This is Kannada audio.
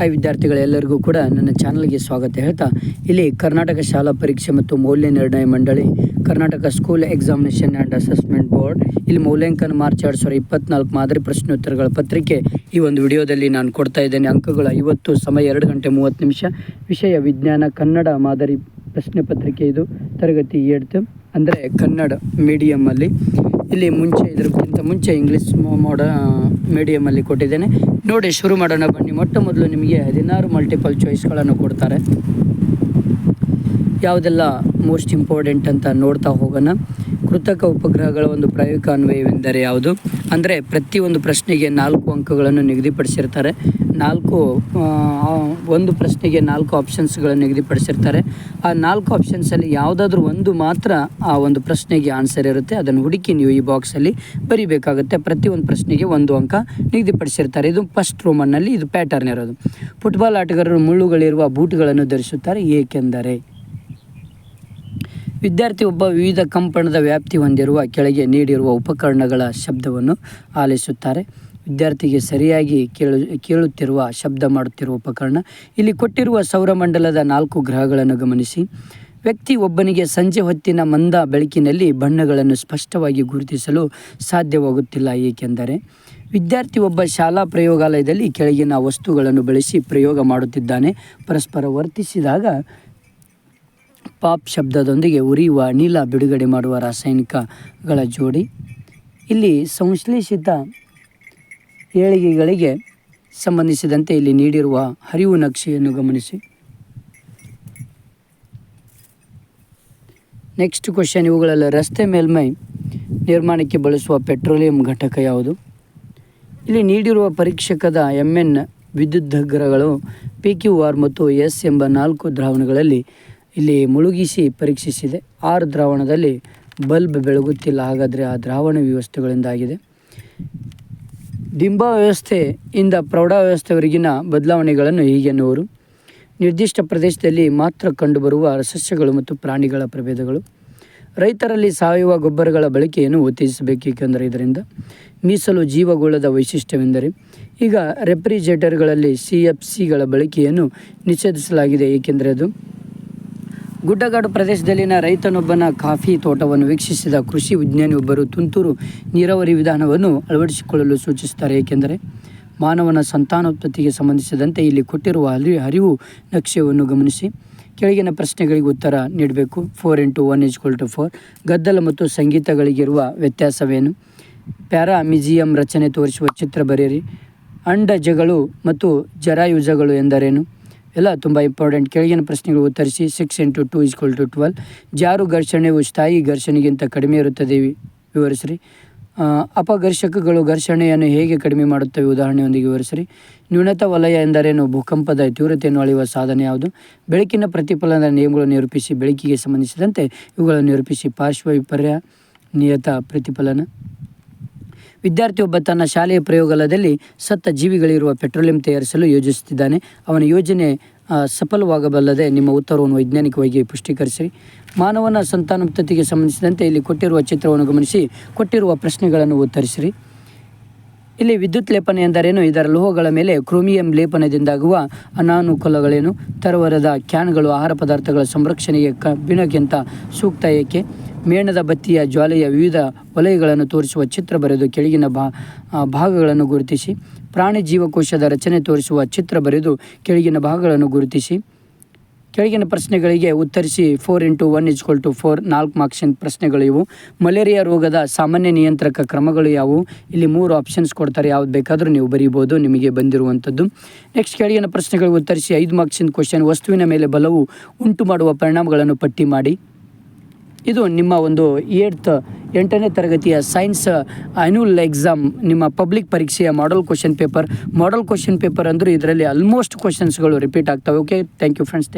ಹಾಯ್ ವಿದ್ಯಾರ್ಥಿಗಳೆಲ್ಲರಿಗೂ ಕೂಡ ನನ್ನ ಚಾನಲ್ಗೆ ಸ್ವಾಗತ ಹೇಳ್ತಾ, ಇಲ್ಲಿ ಕರ್ನಾಟಕ ಶಾಲಾ ಪರೀಕ್ಷೆ ಮತ್ತು ಮೌಲ್ಯ ನಿರ್ಣಯ ಮಂಡಳಿ, Karnataka school examination and assessment board, ಇಲ್ಲಿ ಮೌಲ್ಯಾಂಕನ ಮಾರ್ಚ್ ಎರಡು ಸಾವಿರದ ಇಪ್ಪತ್ನಾಲ್ಕು ಮಾದರಿ ಪ್ರಶ್ನೋತ್ತರಗಳ ಪತ್ರಿಕೆ ಈ ಒಂದು ವಿಡಿಯೋದಲ್ಲಿ ನಾನು ಕೊಡ್ತಾ ಇದ್ದೇನೆ. ಅಂಕಗಳ ಐವತ್ತು, ಸಮಯ ಎರಡು ಗಂಟೆ ಮೂವತ್ತು ನಿಮಿಷ, ವಿಷಯ ವಿಜ್ಞಾನ, ಕನ್ನಡ ಮಾದರಿ ಪ್ರಶ್ನೆ ಪತ್ರಿಕೆ ಇದು, ತರಗತಿ ಏಡ್ತು ಅಂದರೆ ಕನ್ನಡ ಮೀಡಿಯಮ್ಮಲ್ಲಿ ಇಲ್ಲಿ ಮುಂಚೆ ಇದಕ್ಕಿಂತ ಮುಂಚೆ ಇಂಗ್ಲೀಷ್ ಮೋಡ ಮೀಡಿಯಮಲ್ಲಿ ಕೊಟ್ಟಿದ್ದೇನೆ. ನೋಡಿ, ಶುರು ಮಾಡೋಣ ಬನ್ನಿ. ಮೊಟ್ಟ ಮೊದಲು ನಿಮಗೆ ಹದಿನಾರು ಮಲ್ಟಿಪಲ್ ಚಾಯ್ಸ್ಗಳನ್ನು ಕೊಡ್ತಾರೆ. ಯಾವುದೆಲ್ಲ ಮೋಸ್ಟ್ ಇಂಪಾರ್ಟೆಂಟ್ ಅಂತ ನೋಡ್ತಾ ಹೋಗೋಣ. ಕೃತಕ ಉಪಗ್ರಹಗಳ ಒಂದು ಪ್ರಾಯೋಗಿಕ ಅನ್ವಯವೆಂದರೆ ಯಾವುದು? ಅಂದರೆ ಪ್ರತಿಯೊಂದು ಪ್ರಶ್ನೆಗೆ ನಾಲ್ಕು ಅಂಕಗಳನ್ನು ನಿಗದಿಪಡಿಸಿರ್ತಾರೆ. ನಾಲ್ಕು ಒಂದು ಪ್ರಶ್ನೆಗೆ ನಾಲ್ಕು ಆಪ್ಷನ್ಸ್ಗಳನ್ನು ನಿಗದಿಪಡಿಸಿರ್ತಾರೆ. ಆ ನಾಲ್ಕು ಆಪ್ಷನ್ಸಲ್ಲಿ ಯಾವುದಾದ್ರೂ ಒಂದು ಮಾತ್ರ ಆ ಒಂದು ಪ್ರಶ್ನೆಗೆ ಆನ್ಸರ್ ಇರುತ್ತೆ. ಅದನ್ನು ಹುಡುಕಿ ನೀವು ಈ ಬಾಕ್ಸಲ್ಲಿ ಬರಿಬೇಕಾಗುತ್ತೆ. ಪ್ರತಿಯೊಂದು ಪ್ರಶ್ನೆಗೆ ಒಂದು ಅಂಕ ನಿಗದಿಪಡಿಸಿರ್ತಾರೆ. ಇದು ಫಸ್ಟ್ ರೋಮನ್ನಲ್ಲಿ ಇದು ಪ್ಯಾಟರ್ನ್ ಇರೋದು. ಫುಟ್ಬಾಲ್ ಆಟಗಾರರು ಮುಳ್ಳುಗಳಿರುವ ಬೂಟುಗಳನ್ನು ಧರಿಸುತ್ತಾರೆ. ಏಕೆಂದರೆ ವಿದ್ಯಾರ್ಥಿ ಒಬ್ಬ ವಿವಿಧ ಕಂಪನದ ವ್ಯಾಪ್ತಿ ಹೊಂದಿರುವ ಕೆಳಗೆ ನೀಡಿರುವ ಉಪಕರಣಗಳ ಶಬ್ದವನ್ನು ಆಲಿಸುತ್ತಾರೆ. ವಿದ್ಯಾರ್ಥಿಗೆ ಸರಿಯಾಗಿ ಕೇಳು, ಕೇಳುತ್ತಿರುವ, ಶಬ್ದ ಮಾಡುತ್ತಿರುವ ಉಪಕರಣ. ಇಲ್ಲಿ ಕೊಟ್ಟಿರುವ ಸೌರಮಂಡಲದ ನಾಲ್ಕು ಗ್ರಹಗಳನ್ನು ಗಮನಿಸಿ. ವ್ಯಕ್ತಿ ಒಬ್ಬನಿಗೆ ಸಂಜೆ ಹೊತ್ತಿನ ಮಂದ ಬೆಳಕಿನಲ್ಲಿ ಬಣ್ಣಗಳನ್ನು ಸ್ಪಷ್ಟವಾಗಿ ಗುರುತಿಸಲು ಸಾಧ್ಯವಾಗುತ್ತಿಲ್ಲ, ಏಕೆಂದರೆ ವಿದ್ಯಾರ್ಥಿ ಒಬ್ಬ ಶಾಲಾ ಪ್ರಯೋಗಾಲಯದಲ್ಲಿ ಕೆಳಗಿನ ವಸ್ತುಗಳನ್ನು ಬಳಸಿ ಪ್ರಯೋಗ ಮಾಡುತ್ತಿದ್ದಾನೆ. ಪರಸ್ಪರ ವರ್ತಿಸಿದಾಗ ಪಾಪ್ ಶಬ್ದದೊಂದಿಗೆ ಉರಿಯುವ ಅನಿಲ ಬಿಡುಗಡೆ ಮಾಡುವ ರಾಸಾಯನಿಕಗಳ ಜೋಡಿ. ಇಲ್ಲಿ ಸಂಶ್ಲೇಷಿತ ಏಳಿಗೆಗಳಿಗೆ ಸಂಬಂಧಿಸಿದಂತೆ ಇಲ್ಲಿ ನೀಡಿರುವ ಹರಿವು ನಕ್ಷೆಯನ್ನು ಗಮನಿಸಿ. ನೆಕ್ಸ್ಟ್ ಕ್ವಶನ್ ಇವುಗಳಲ್ಲಿ ರಸ್ತೆ ಮೇಲ್ಮೈ ನಿರ್ಮಾಣಕ್ಕೆ ಬಳಸುವ ಪೆಟ್ರೋಲಿಯಂ ಘಟಕ ಯಾವುದು? ಇಲ್ಲಿ ನೀಡಿರುವ ಪರೀಕ್ಷಕದ ಎಂ ಎನ್ ವಿದ್ಯುದ್ಗ್ರಹಗಳು ಪಿ ಕ್ಯೂ ಆರ್ ಮತ್ತು ಎಸ್ ಎಂಬ ನಾಲ್ಕು ದ್ರಾವಣಗಳಲ್ಲಿ ಇಲ್ಲಿ ಮುಳುಗಿಸಿ ಪರೀಕ್ಷಿಸಿದೆ. ಆರು ದ್ರಾವಣದಲ್ಲಿ ಬಲ್ಬ್ ಬೆಳಗುತ್ತಿಲ್ಲ, ಹಾಗಾದರೆ ಆ ದ್ರಾವಣ ವ್ಯವಸ್ಥೆಗಳಿಂದಾಗಿದೆ. ಡಿಂಬ ವ್ಯವಸ್ಥೆಯಿಂದ ಪ್ರೌಢ ವ್ಯವಸ್ಥೆವರೆಗಿನ ಬದಲಾವಣೆಗಳನ್ನು ಹೀಗೆನ್ನುವರು ನಿರ್ದಿಷ್ಟ ಪ್ರದೇಶದಲ್ಲಿ ಮಾತ್ರ ಕಂಡುಬರುವ ಸಸ್ಯಗಳು ಮತ್ತು ಪ್ರಾಣಿಗಳ ಪ್ರಭೇದಗಳು. ರೈತರಲ್ಲಿ ಸಾವಯವ ಗೊಬ್ಬರಗಳ ಬಳಕೆಯನ್ನು ಉತ್ತೇಜಿಸಬೇಕು ಏಕೆಂದರೆ ಇದರಿಂದ ಮೀಸಲು ಜೀವಗೋಳದ ವೈಶಿಷ್ಟ್ಯವೆಂದರೆ, ಈಗ ರೆಫ್ರಿಜರೇಟರ್ಗಳಲ್ಲಿ ಸಿ ಎಫ್ ಸಿಗಳ ಬಳಕೆಯನ್ನು ನಿಷೇಧಿಸಲಾಗಿದೆ ಏಕೆಂದರೆ ಅದು ಗುಡ್ಡಗಾಡು ಪ್ರದೇಶದಲ್ಲಿನ ರೈತನೊಬ್ಬನ ಕಾಫಿ ತೋಟವನ್ನು ವೀಕ್ಷಿಸಿದ ಕೃಷಿ ವಿಜ್ಞಾನಿಯೊಬ್ಬರು ತುಂತುರು ನೀರಾವರಿ ವಿಧಾನವನ್ನು ಅಳವಡಿಸಿಕೊಳ್ಳಲು ಸೂಚಿಸುತ್ತಾರೆ. ಏಕೆಂದರೆ ಮಾನವನ ಸಂತಾನೋತ್ಪತ್ತಿಗೆ ಸಂಬಂಧಿಸಿದಂತೆ ಇಲ್ಲಿ ಕೊಟ್ಟಿರುವ ಹರಿ, ಹರಿವು ನಕ್ಷೆಯನ್ನು ಗಮನಿಸಿ ಕೆಳಗಿನ ಪ್ರಶ್ನೆಗಳಿಗೆ ಉತ್ತರ ನೀಡಬೇಕು. Four into one is equal to four. ಗದ್ದಲ ಮತ್ತು ಸಂಗೀತಗಳಿಗಿರುವ ವ್ಯತ್ಯಾಸವೇನು? ಪ್ಯಾರಾ ಮ್ಯೂಸಿಯಂ ರಚನೆ ತೋರಿಸುವ ಚಿತ್ರ ಬರೆಯಿರಿ. ಅಂಡಜಗಳು ಮತ್ತು ಜರಾಯುಜಗಳು ಎಂದರೇನು? ಎಲ್ಲ ತುಂಬ ಇಂಪಾರ್ಟೆಂಟ್ ಕೆಳಗಿನ ಪ್ರಶ್ನೆಗಳು ಉತ್ತರಿಸಿ six into two is equal to twelve ಜಾರು ಘರ್ಷಣೆಯು ಸ್ಥಾಯಿ ಘರ್ಷಣೆಗಿಂತ ಕಡಿಮೆ ಇರುತ್ತದೆ ವಿವರಿಸ್ರಿ. ಅಪಘರ್ಷಕಗಳು ಘರ್ಷಣೆಯನ್ನು ಹೇಗೆ ಕಡಿಮೆ ಮಾಡುತ್ತವೆ? ಉದಾಹರಣೆಯೊಂದಿಗೆ ವಿವರಿಸ್ರಿ. ನ್ಯೂನತ ವಲಯ ಎಂದರೇನು? ಭೂಕಂಪದ ತೀವ್ರತೆಯನ್ನು ಅಳೆಯುವ ಸಾಧನೆ ಯಾವುದು? ಬೆಳಕಿನ ಪ್ರತಿಫಲನದ ನಿಯಮಗಳನ್ನು ನಿರೂಪಿಸಿ ಬೆಳಕಿಗೆ ಸಂಬಂಧಿಸಿದಂತೆ ಇವುಗಳನ್ನು ನಿರೂಪಿಸಿ ಪಾರ್ಶ್ವ ವಿಪರ್ಯ ನಿಯತ ಪ್ರತಿಫಲನ. ವಿದ್ಯಾರ್ಥಿಯೊಬ್ಬ ತನ್ನ ಶಾಲೆಯ ಪ್ರಯೋಗಾಲಯದಲ್ಲಿ ಸತ್ತ ಜೀವಿಗಳಿರುವ ಪೆಟ್ರೋಲಿಯಂ ತಯಾರಿಸಲು ಯೋಜಿಸುತ್ತಿದ್ದಾನೆ. ಅವನ ಯೋಜನೆ ಸಫಲವಾಗಬಲ್ಲದೆ ನಿಮ್ಮ ಉತ್ತರವನ್ನು ವೈಜ್ಞಾನಿಕವಾಗಿ ಪುಷ್ಟೀಕರಿಸಿರಿ. ಮಾನವನ ಸಂತಾನೋತ್ಪತ್ತಿಗೆ ಸಂಬಂಧಿಸಿದಂತೆ ಇಲ್ಲಿ ಕೊಟ್ಟಿರುವ ಚಿತ್ರವನ್ನು ಗಮನಿಸಿ, ಕೊಟ್ಟಿರುವ ಪ್ರಶ್ನೆಗಳನ್ನು ಉತ್ತರಿಸಿರಿ. ಇಲ್ಲಿ ವಿದ್ಯುತ್ ಲೇಪನ ಎಂದರೇನು? ಇದರ ಲೋಹಗಳ ಮೇಲೆ ಕ್ರೋಮಿಯಂ ಲೇಪನದಿಂದಾಗುವ ಅನಾನುಕೂಲಗಳೇನು? ತರವರದ ಕ್ಯಾನ್ಗಳು, ಆಹಾರ ಪದಾರ್ಥಗಳ ಸಂರಕ್ಷಣೆಗೆ ಕಬ್ಬಿಣಕ್ಕಿಂತ ಸೂಕ್ತ ಏಕೆ? ಮೇಣದ ಬತ್ತಿಯ ಜ್ವಾಲೆಯ ವಿವಿಧ ವಲಯಗಳನ್ನು ತೋರಿಸುವ ಚಿತ್ರ ಬರೆದು ಕೆಳಗಿನ ಭಾ ಭಾಗಗಳನ್ನು ಗುರುತಿಸಿ, ಪ್ರಾಣಿ ಜೀವಕೋಶದ ರಚನೆ ತೋರಿಸುವ ಚಿತ್ರ ಬರೆದು ಕೆಳಗಿನ ಭಾಗಗಳನ್ನು ಗುರುತಿಸಿ. ಕೆಳಗಿನ ಪ್ರಶ್ನೆಗಳಿಗೆ ಉತ್ತರಿಸಿ four into one is equal to four ನಾಲ್ಕು ಮಾರ್ಕ್ಸಿನ ಪ್ರಶ್ನೆಗಳು ಇವು. ಮಲೇರಿಯಾ ರೋಗದ ಸಾಮಾನ್ಯ ನಿಯಂತ್ರಕ ಕ್ರಮಗಳು ಯಾವುವು? ಇಲ್ಲಿ ಮೂರು ಆಪ್ಷನ್ಸ್ ಕೊಡ್ತಾರೆ, ಯಾವ್ದು ಬೇಕಾದರೂ ನೀವು ಬರೀಬೋದು, ನಿಮಗೆ ಬಂದಿರುವಂಥದ್ದು. ನೆಕ್ಸ್ಟ್ ಕೆಳಗಿನ ಪ್ರಶ್ನೆಗಳಿಗೆ ಉತ್ತರಿಸಿ ಐದು ಮಾರ್ಕ್ಸಿನ ಕ್ವಶನ್ ವಸ್ತುವಿನ ಮೇಲೆ ಬಲವು ಉಂಟು ಮಾಡುವ ಪರಿಣಾಮಗಳನ್ನು ಪಟ್ಟಿ ಮಾಡಿ. ಇದು ನಿಮ್ಮ ಒಂದು ಏಟ್ತ್ ಎಂಟನೇ ತರಗತಿಯ ಸೈನ್ಸ್ ಆ್ಯನ್ಯುವಲ್ ಎಕ್ಸಾಮ್ ನಿಮ್ಮ ಪಬ್ಲಿಕ್ ಪರೀಕ್ಷೆಯ model question paper model question paper ಅಂದರೆ ಇದರಲ್ಲಿ ಆಲ್ಮೋಸ್ಟ್ ಕ್ವಶನ್ಸ್ಗಳು ರಿಪೀಟ್ ಆಗ್ತವೆ ಓಕೆ ಥ್ಯಾಂಕ್ ಯು ಫ್ರೆಂಡ್ಸ್